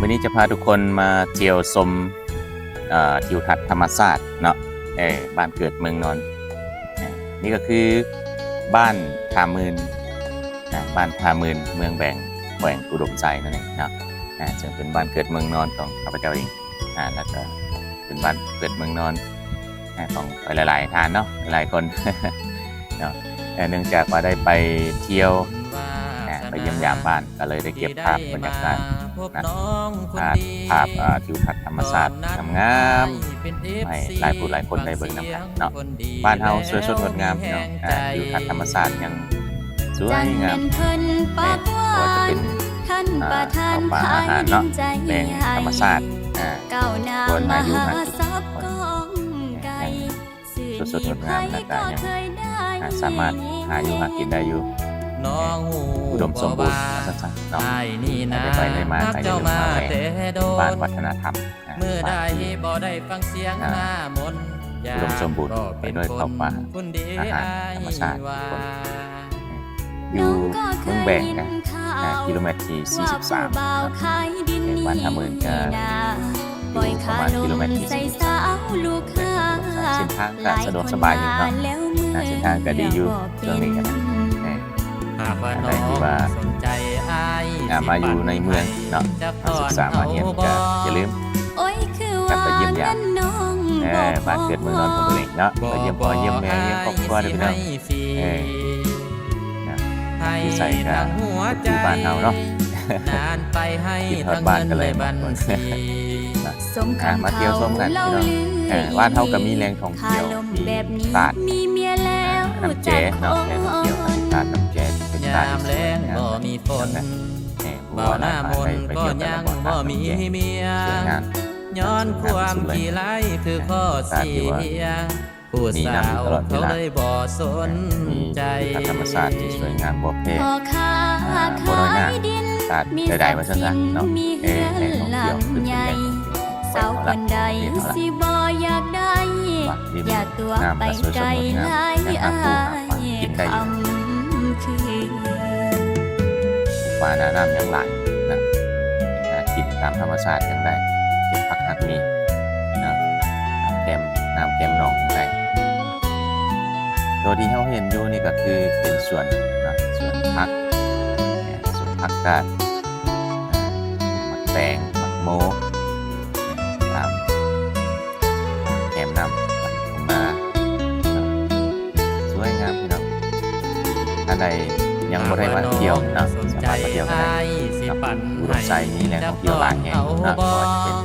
วันนี้จะพาทุกคนมาเที่ยวชมเอ่อทิวทัศน์ธรรมศาสตร์เนาะเออบ้านเกิดเมืองนอน นี่ก็คือบ้านทามืนนะบ้านทามืนเมืองแบ่งแขวงอุดมใจนั่นเองเนาะอ่าจึงเป็นบ้านเกิดเมืองนอนของข้าพเจ้าเองอ่าแล้วก็เป็นบ้านเกิดเมืองนอนอ่าของหลายๆท่านเนาะหลายคนเนาะเนื่องจากว่าได้ไปเที่ยวอ่าไปเยี่ยมยามบ้านก็เลยได้เก็บภาพบรรยากาศ นะภาพภาพอ่าทิวทัศน์ธรรมศาสตร์งามๆให้หลายผู้หลายคนได้เบิ่งนำกันเนาะบ้านเฮาสวยสดงดงามพี่น้องอ่าทิวทัศน์ธรรมศาสตร์ยังสวยงามเพิ่นปากหวาก็จะนเป็นท่านประธานอ่าข้าวปลาอาหารเนาะใจแหล่งธรรมศาสตร์อ่าก้าวหน้าส่วนมอายุหาห้าสิบทรัพย์กองไก่สื่อสดๆงดงามและก็ยังเคยได้อ่าสามารถหาอยู่หากินได้อยู่ น้องหูอุดมสมบูรณ์สั้นๆเนาะไอ้นี่นะได้ไปได้มานับไปได้เจ้ามามาแหล่งแต่โดบ้านนวัฒนธรรมอ่าเมื่อใดบ้านที่บ่ได้ฟังเสียงอ่าหน้ามนต์อุดมสมบูรณ์ไปด้วยข้าวปลาคนดีอาหารธรรมชาติว่าอยู่เมืองแบ่งนะอ่ากิโลเมตรที่ 43ว่าผู้บ่าวขายดินในบ้านท่าเมืองจะปล่อยขาลอยู่ประมาณกิโลเมตรมที่ใส่สาวลูกค้าเส้นทางก็สะดวกสบายอยู่เนาะแล้วเมื่ออ่าเส้นทางก็ดีอยู่ช่วงนี้ก็นะเออ หากว่าอันน้ใดองที่ว่าสนใจอ้ายอ่ามาอยู่ในเมืองเนาะจะมาศึกษามาเรียนก็อย่าลืมโอ้ยคือกลับไปเยี่ยมยามน้องเออบ้านเกิดเมืองนอนของตัวเองเนาะไปเยี่ยมพ่อเยี่ยมแม่เยี่ยมครอบครัวได้พี่น้องเออนะให้ที่ใส่ก็ทั้งหัวใจอยู่บ้านเฮาเนาะนานไปให้คิดฮอทั้ดงบ้านเงินก็เลยในบัญมาชีสมอ่าคำมาเที่ยวชมกันพี่น้องเออบ้านเฮาก็มีแหล่งท่องขาเที่ยวลมมีแบบนี้ตาดมีเมียแล้วน้ำแจเนาะแหล่งท่องเที่ยว ยาตาดมที่สแลวยงงามบ่มีฝนเออผู้บ่าว่าหน้าหมลายนไปก็เที่ยวกันยังบ่บ่ตาดมีน้ำแจเมียสวยงามย้อนความขี้ไล่คือข้อเสียผู้สาวเขาเลยบ่สนมีใจที่ธรรมศาสตร์ที่สวยงามบ่แพ้พอค้าอ่าบ่น้อยหน้าขายดินตาดมีใดๆว่าซั่นซะเนาะมีเอเฮืออนแหล่งท่องหลัเที่ยวงคือเป็นใหญ่แหล่งสาวคนใดสิบ่อยากได้ว่าริมอยากตัวน้ำไปก็สวยสไกลดงดงามหลายแต่อาหาปูหาปลายกินได้อยู่คำ ปลาหน้าน้ำยังหลายนะหากินตามธรรมชาติยังได้เก็บผักหักมีนะน้ำแกมน้ำแกมหนองยังได้โดยที่เขาเห็นอยู่นี่ก็คือเป็นสวนนะสวนผักเนี่ยสวนผักกาดหมักแตงหมักโมตามแกมน้ำตามทุ่งาสวยงามพี่น้องถ้าใด ยังบ่ได้มาเที่ยวนะสนสาใจมารถมาเที่ยวกันได้สิปั่นอุดมใจมีแหล่งท่องเที่ยวหลายแห่งนะก็จะเป็น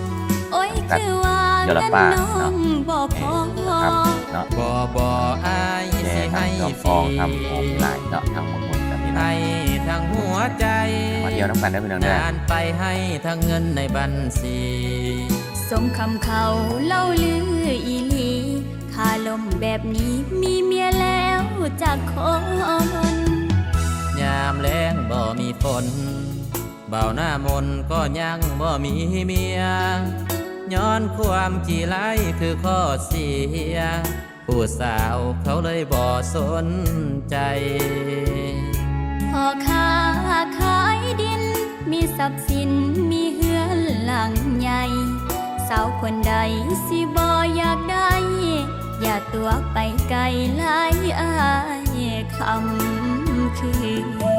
โอ้ยคือว่าเดี๋ยวละป้าน้องบ่พอครับเนาะบ่บ่อายแย่สิให้ทำดอกฟฟองรีทำโอมหลายเนาะทำหมดหมดแบบนี้นะให้ทั้งหัวใจมาเที่ยวน้ำกันได้เป็นน้องได้นานไปให้ทั้งเงินในบัญชีสมคำเขาเล่าลืออีหลีคาลมแบบนี้มีเมียแล้วจากคนยามแล้งบ่ มีฝนเบาหน้ามนก็ยังบ่มีเมีย ย้อนความกี่ไล่คือข้อเสีย ผู้สาวเขาเลยบ่สนใจพ่อค้าขายดิน มีทรัพย์สินมีเฮือนหลังใหญ่ สาวคนใดสิบ่อยากได้ อย่าตัวไปไกลหลายอายคำคือ